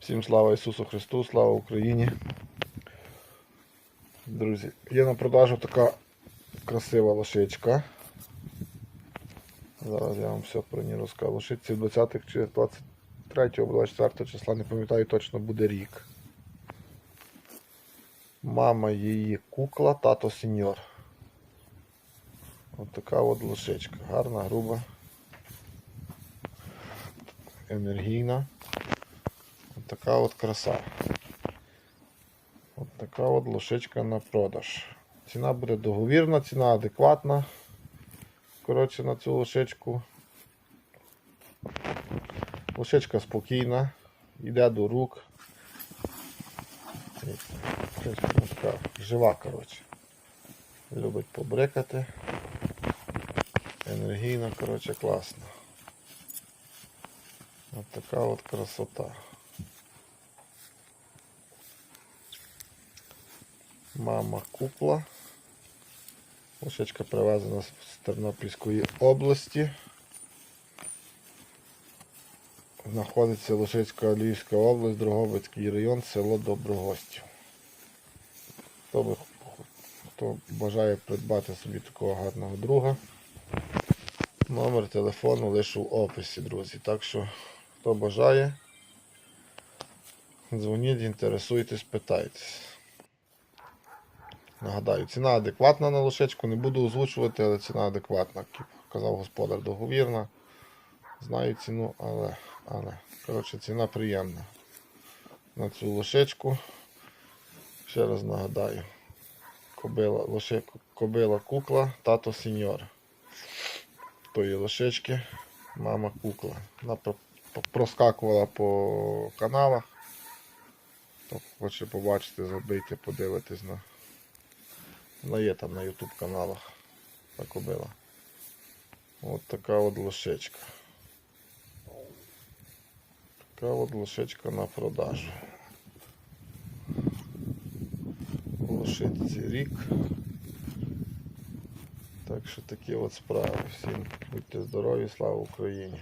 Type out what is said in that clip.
Всім слава Ісусу Христу, слава Україні. Друзі, є на продажу така красива лошичка. Зараз я вам все про ній розкажу. Лошиці 20 чи 23 або 24 числа, не пам'ятаю точно буде рік. Мама її кукла, тато сеньор. Ось така от лошичка. Гарна, груба, енергійна. Така от краса. Ось така от лошичка на продаж. Ціна буде договірна, ціна адекватна. Коротше, на цю лошичку. Лошичка спокійна, йде до рук. Така жива, коротше. Любить побрикати. Енергійна, коротше, класна. Ось така от красота. Мама кукла. Лошечка привезена з Тернопільської області. Знаходиться Лошицька Львівська область, Дрогобицький район, село Доброгостів. Хто, би- хто бажає придбати собі такого гарного друга, номер телефону лише в описі, друзі. Так що, хто бажає, дзвоніть, інтересуйтесь, питайтесь. Нагадаю, ціна адекватна на лошечку, не буду озвучувати, але ціна адекватна. Казав господар, договірна. Знаю ціну, але, але коротше, ціна приємна. На цю лошечку. Ще раз нагадаю. Кобила, лоше, кобила кукла, тато сеньор. Тої лошечки, мама кукла. Вона про- про- проскакувала по каналах. Хто хоче побачити, забийте, подивитись на вона є там на YouTube каналах. та кобила. От така от лошечка. Така от лошечка на продажу. Лошиці рік. Так що такі от справи. Всім будьте здорові, слава Україні!